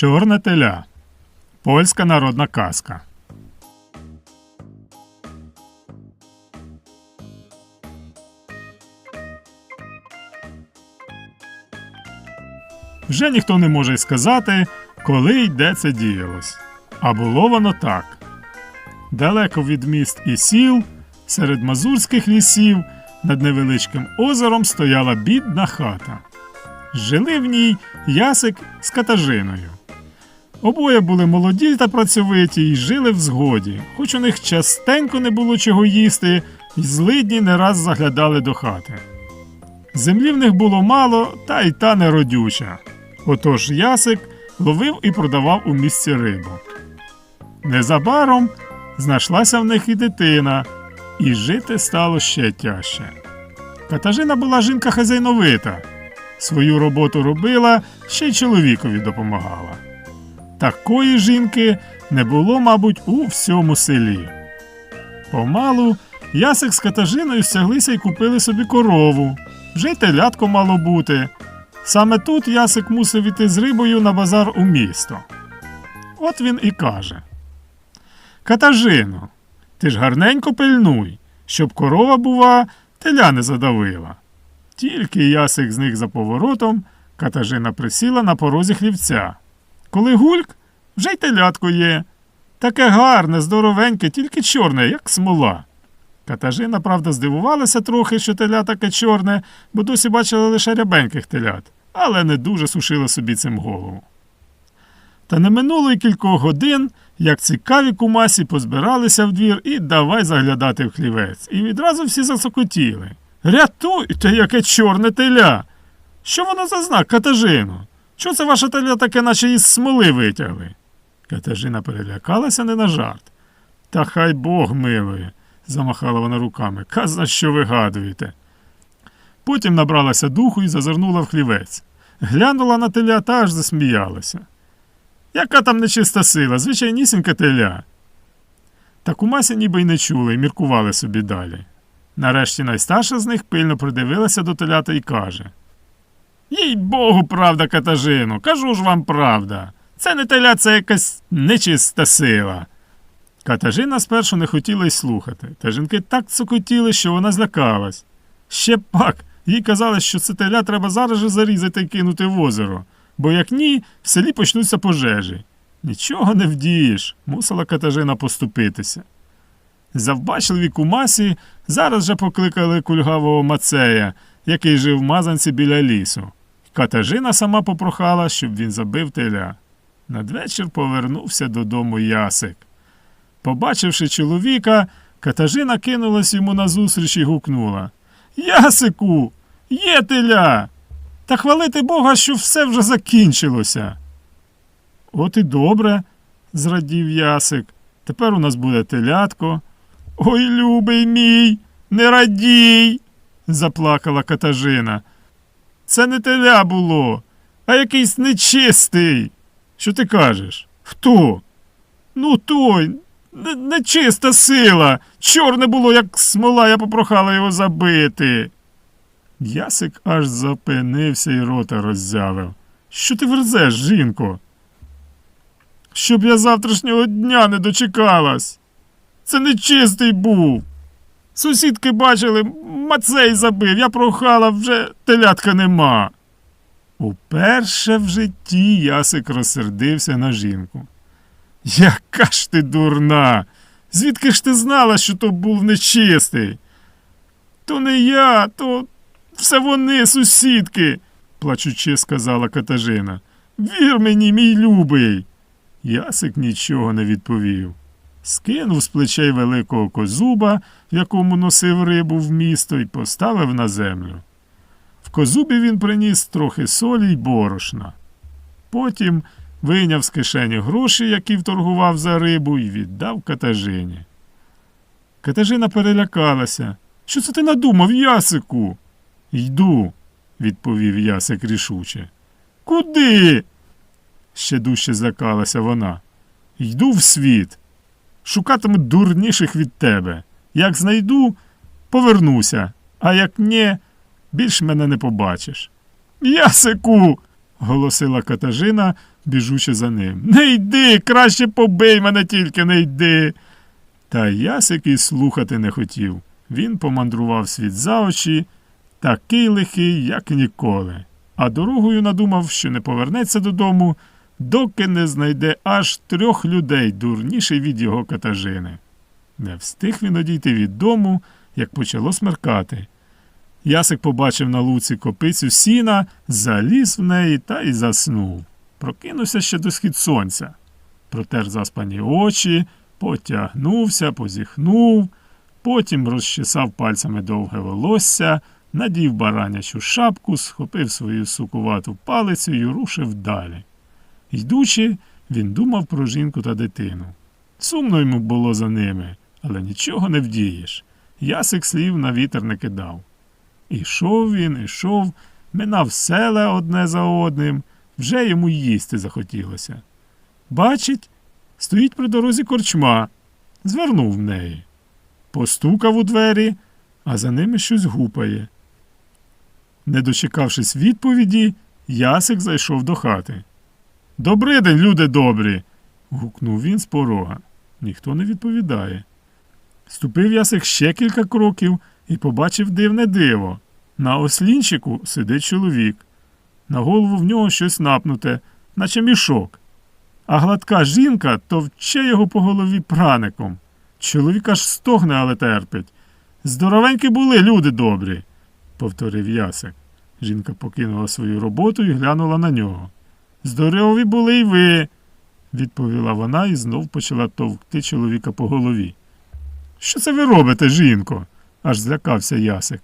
Чорне теля. Польська народна казка. Вже ніхто не може й сказати, коли й де це діялось. А було воно так. Далеко від міст і сіл, серед мазурських лісів, над невеличким озером стояла бідна хата. Жили в ній Ясик з Катажиною. Обоє були молоді та працьовиті і жили в згоді, хоч у них частенько не було чого їсти, і злидні не раз заглядали до хати. Землі в них було мало, та й та неродюча. Отож Ясик ловив і продавав у місці рибу. Незабаром знайшлася в них і дитина, і жити стало ще тяжче. Катажина була жінка хазяйновита, свою роботу робила, ще й чоловікові допомагала. Такої жінки не було, мабуть, у всьому селі. Помалу Ясик з Катажиною стяглися і купили собі корову. Вже й телятко мало бути. Саме тут Ясик мусив іти з рибою на базар у місто. От він і каже: Катажино, ти ж гарненько пильнуй, щоб корова, бува, теля не задавила. Тільки Ясик зник за поворотом, Катажина присіла на порозі хлівця. Коли гульк, вже й телятко є. Таке гарне, здоровеньке, тільки чорне, як смола. Катажина, правда, здивувалася трохи, що теля таке чорне, бо досі бачила лише рябеньких телят, але не дуже сушила собі цим голову. Та не минуло й кількох годин, як цікаві кумасі позбиралися в двір і давай заглядати в хлівець. І відразу всі засокотіли. Рятуйте, яке чорне теля! Що воно за знак, Катажино? Що це ваше теля таке, наче із смоли витягли? Катажина перелякалася не на жарт. Та хай Бог милує, замахала вона руками. Казна, що вигадуєте. Потім набралася духу і зазирнула в хлівець. Глянула на теля та аж засміялася. Яка там нечиста сила, звичайнісінька теля. Та кумася ніби й не чули і міркували собі далі. Нарешті найстарша з них пильно придивилася до телята і каже: Їй богу, правда, Катажину, кажу ж вам правда. Це не теля, це якась нечиста сила. Катажина спершу не хотіла й слухати, та жінки так цокотіли, що вона злякалась. Ще пак, їй казали, що це теля треба зараз же зарізати і кинути в озеро, бо як ні, в селі почнуться пожежі. Нічого не вдієш, мусила Катажина поступитися. Завбачливі кумасі зараз же покликали кульгавого Мацея, який жив в мазанці біля лісу. Катажина сама попрохала, щоб він забив теля. Надвечір повернувся додому Ясик. Побачивши чоловіка, Катажина кинулась йому назустріч і гукнула Ясику, є теля! Та хвалити Бога, що все вже закінчилося. От і добре, зрадів Ясик. Тепер у нас буде телятко. Ой, любий мій, не радій, заплакала Катажина. Це не теля було, а якийсь нечистий. Що ти кажеш? Хто? Ну, той, не- нечиста сила. Чорне було, як смола, я попрохала його забити. Ясик аж запинився і рота роззявив. Що ти верзеш, жінко? Щоб я завтрашнього дня не дочекалась. Це нечистий був. Сусідки бачили, Мацей забив, я прохала, вже телятка нема. Уперше в житті Ясик розсердився на жінку. Яка ж ти дурна! Звідки ж ти знала, що то був нечистий? То не я, то все вони, сусідки, плачучи, сказала Катажина. Вір мені, мій любий. Ясик нічого не відповів. Скинув з плечей великого козуба, якому носив рибу в місто, і поставив на землю. В козубі він приніс трохи солі й борошна. Потім вийняв з кишені гроші, які вторгував за рибу, і віддав Катажині. Катажина перелякалася. Що це ти надумав, Ясику? Йду, відповів Ясик рішуче. Куди? ще дужче злякалася вона. Йду в світ. Шукатиму дурніших від тебе. Як знайду, повернуся, а як ні, більш мене не побачиш. Ясику. голосила Катажина, біжучи за ним. Не йди, краще побий мене тільки не йди. Та Ясик і слухати не хотів. Він помандрував світ за очі, такий лихий, як ніколи. А дорогою надумав, що не повернеться додому, доки не знайде аж трьох людей, дурніший від його катажини. Не встиг він одійти від дому, як почало смеркати. Ясик побачив на луці копицю сіна, заліз в неї та й заснув. Прокинувся ще до схід сонця. Протер заспані очі, потягнувся, позіхнув, потім розчесав пальцями довге волосся, надів баранячу шапку, схопив свою сукувату палицю і рушив далі. Йдучи, він думав про жінку та дитину. Сумно йому було за ними, але нічого не вдієш. Ясик слів на вітер не кидав. Ішов він, ішов, минав села одне за одним, вже йому їсти захотілося. Бачить, стоїть при дорозі корчма, звернув в неї. Постукав у двері, а за ними щось гупає. Не дочекавшись відповіді, Ясик зайшов до хати. «Добрий день, люди добрі. гукнув він з порога. Ніхто не відповідає. Ступив Ясик ще кілька кроків і побачив дивне диво. На ослінчику сидить чоловік. На голову в нього щось напнуте, наче мішок. А гладка жінка товче його по голові праником. Чоловік аж стогне, але терпить. Здоровенькі були люди добрі, повторив Ясик. Жінка покинула свою роботу і глянула на нього. Здорові були й ви, відповіла вона і знов почала товкти чоловіка по голові. Що це ви робите, жінко? аж злякався Ясик.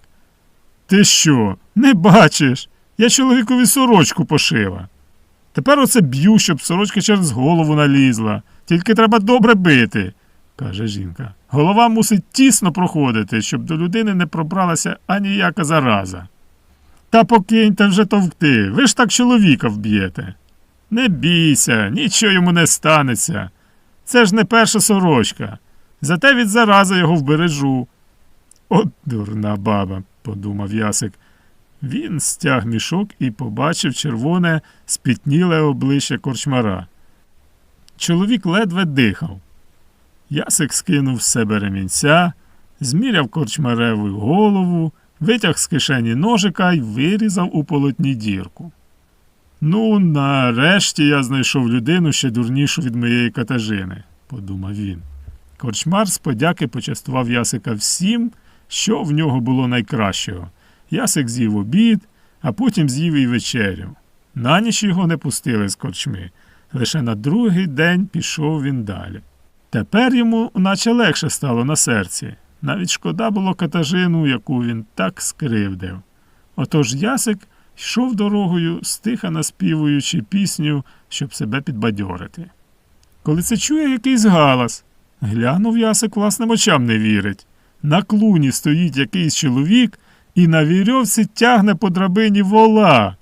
Ти що, не бачиш? Я чоловікові сорочку пошила. Тепер оце б'ю, щоб сорочка через голову налізла. Тільки треба добре бити, каже жінка. Голова мусить тісно проходити, щоб до людини не пробралася аніяка зараза. Та покиньте вже товкти, ви ж так чоловіка вб'єте. Не бійся, нічого йому не станеться. Це ж не перша сорочка. Зате від зарази його вбережу. От дурна баба, подумав Ясик. Він стяг мішок і побачив червоне, спітніле обличчя корчмара. Чоловік ледве дихав. Ясик скинув з себе ремінця, зміряв корчмареву голову, витяг з кишені ножика і вирізав у полотні дірку. Ну, нарешті я знайшов людину ще дурнішу від моєї катажини, подумав він. Корчмар з подяки почастував Ясика всім, що в нього було найкращого. Ясик з'їв обід, а потім з'їв і вечерю. На ніч його не пустили з корчми. Лише на другий день пішов він далі. Тепер йому наче легше стало на серці. Навіть шкода було катажину, яку він так скривдив. Отож Ясик йшов дорогою, стиха наспівуючи пісню, щоб себе підбадьорити. Коли це чує якийсь галас, глянув Ясик власним очам не вірить. На клуні стоїть якийсь чоловік і на вірьовці тягне по драбині вола.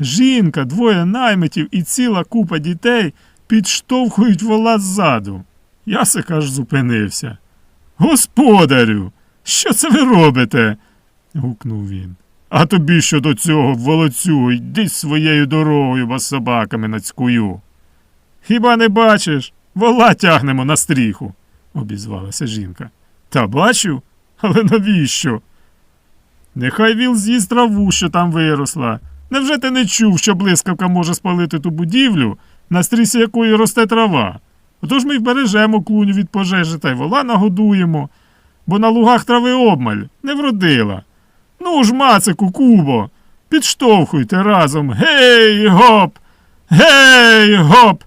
Жінка, двоє наймитів і ціла купа дітей підштовхують вола ззаду. Ясик аж зупинився. Господарю, що це ви робите? гукнув він. А тобі що до цього, волоцю, йди своєю дорогою, з собаками нацькую. Хіба не бачиш? Вола тягнемо на стріху, обізвалася жінка. Та бачу, але навіщо? Нехай віл з'їсть траву, що там виросла. Невже ти не чув, що блискавка може спалити ту будівлю, на стрісі якої росте трава? Отож ми й бережемо клуню від пожежі та й вола нагодуємо, бо на лугах трави обмаль не вродила. Ну ж, мацику, кубо, підштовхуйте разом. Гей, гоп! Гей, гоп!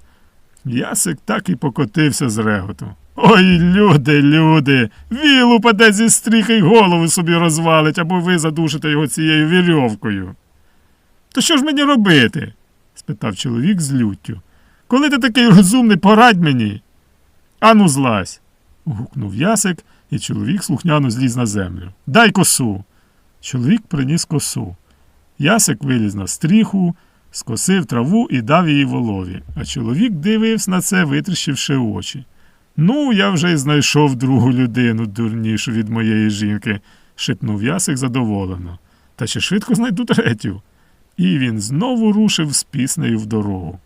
Ясик так і покотився з реготу. Ой, люди, люди, віл упаде зі стріхи й голову собі розвалить, або ви задушите його цією вірьовкою. То що ж мені робити? спитав чоловік з люттю. Коли ти такий розумний, порадь мені. Ану, злазь. гукнув Ясик, і чоловік слухняно зліз на землю. Дай косу. Чоловік приніс косу. Ясик виліз на стріху, скосив траву і дав її волові, а чоловік дивився на це, витріщивши очі. Ну, я вже й знайшов другу людину, дурнішу від моєї жінки, шепнув Ясик задоволено. Та ще швидко знайду третю. і він знову рушив з піснею в дорогу.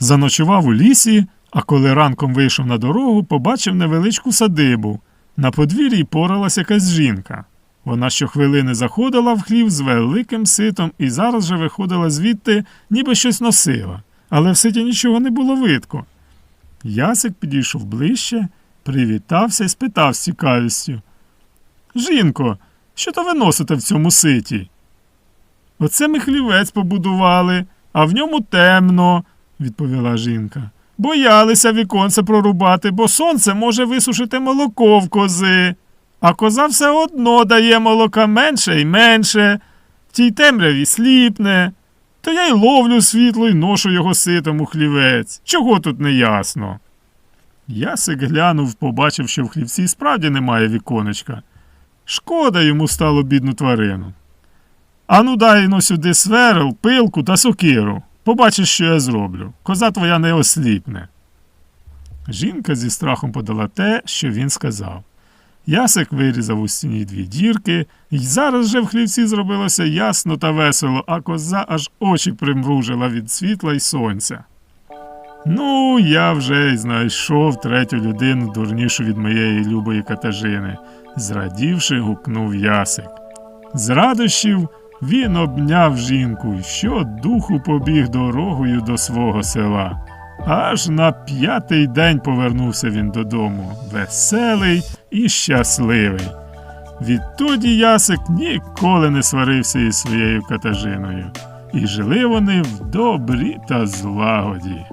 Заночував у лісі, а коли ранком вийшов на дорогу, побачив невеличку садибу. На подвір'ї поралась якась жінка. Вона щохвилини заходила в хлів з великим ситом і зараз же виходила звідти, ніби щось носила, але в ситі нічого не було видко. Ясик підійшов ближче, привітався і спитав з цікавістю. Жінко, що то ви носите в цьому ситі? Оце ми хлівець побудували, а в ньому темно, відповіла жінка. Боялися віконце прорубати, бо сонце може висушити молоко в кози, а коза все одно дає молока менше і менше, в тій темряві сліпне. То я й ловлю світло і ношу його ситом у хлівець. Чого тут не ясно? Ясик глянув, побачив, що в хлівці справді немає віконечка. Шкода йому стало бідну тварину. Ану дай но сюди сверл, пилку та сокиру. Побачиш, що я зроблю. Коза твоя не осліпне. Жінка зі страхом подала те, що він сказав. Ясик вирізав у стіні дві дірки, і зараз же в хлівці зробилося ясно та весело, а коза аж очі примружила від світла й сонця. Ну, я вже й знайшов третю людину, дурнішу від моєї любої катажини, зрадівши, гукнув Ясик. З радощів він обняв жінку і щодуху побіг дорогою до свого села. Аж на п'ятий день повернувся він додому, веселий і щасливий. Відтоді Ясик ніколи не сварився із своєю катажиною, і жили вони в добрі та злагоді.